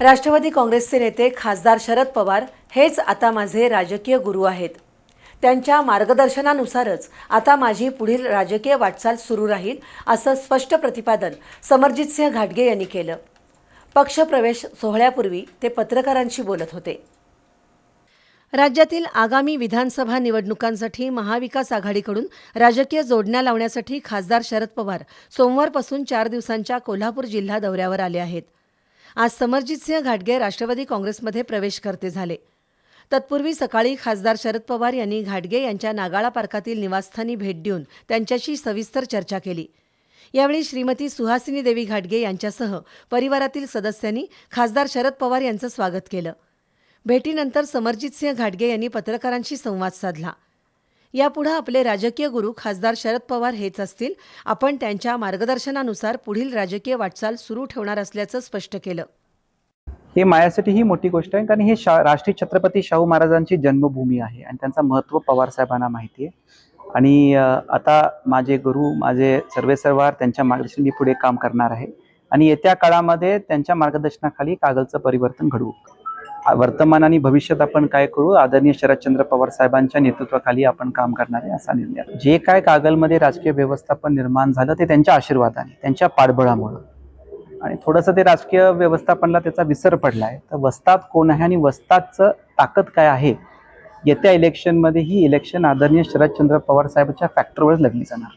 राष्ट्रवादी काँग्रेसचे नेते खासदार शरद पवार हेच आता माझे राजकीय गुरु आहेत. त्यांच्या मार्गदर्शनानुसारच आता माझी पुढील राजकीय वाटचाल सुरू राहील असं स्पष्ट प्रतिपादन समरजितसिंह घाटगे यांनी केलं. पक्षप्रवेश सोहळ्यापूर्वी ते पत्रकारांशी बोलत होते. राज्यातील आगामी विधानसभा निवडणुकांसाठी महाविकास आघाडीकडून राजकीय जोडण्या लावण्यासाठी खासदार शरद पवार सोमवारपासून चार दिवसांच्या कोल्हापूर जिल्हा दौऱ्यावर आले आहेत. आज समरजितसिंह घाटगे राष्ट्रवादी काँग्रेसमध्ये प्रवेश करते झाले. तत्पूर्वी सकाळी खासदार शरद पवार यांनी घाटगे यांच्या नागाळा पार्कातील निवासस्थानी भेट देऊन त्यांच्याशी सविस्तर चर्चा केली. यावेळी श्रीमती सुहासिनी देवी घाटगे यांच्यासह परिवारातील सदस्यांनी खासदार शरद पवार यांचं स्वागत केलं. भेटीनंतर समरजितसिंह घाटगे यांनी पत्रकारांशी संवाद साधला. यापुढे आपले राजकीय गुरु खासदार शरद पवार हेच असतील. आपण त्यांच्या मार्गदर्शनानुसार पुढील राजकीय वाटचाल सुरू ठेवणार असल्याचं स्पष्ट केलं. हे माझ्यासाठी ही मोठी गोष्ट आहे कारण हे शा राष्ट्रीय छत्रपती शाहू महाराजांची जन्मभूमी आहे आणि त्यांचा महत्त्व पवार साहेबांना माहिती आहे. आणि आता माझे गुरु माझे सर्वेसर्वार त्यांच्या मार्गदर्शन मी पुढे काम करणार आहे. आणि येत्या काळामध्ये त्यांच्या मार्गदर्शनाखाली कागलचं परिवर्तन घडवू. वर्तमान आणि भविष्यात आपण काय करू? आदरणीय शरदचंद्र पवार साहेबांच्या नेतृत्वाखाली आपण काम करणार आहे असा निर्णय जे काय कागलमध्ये राजकीय व्यवस्थापन निर्माण झालं ते त्यांच्या आशीर्वादाने त्यांच्या पाठबळामुळं. आणि थोडंसं ते राजकीय व्यवस्थापनला त्याचा विसर पडला आहे तर वस्तात कोण आहे आणि वस्तातचं ताकद काय आहे? येत्या इलेक्शनमध्ये ही इलेक्शन आदरणीय शरदचंद्र पवार साहेबांच्या फॅक्टरवरच लगली जाणार.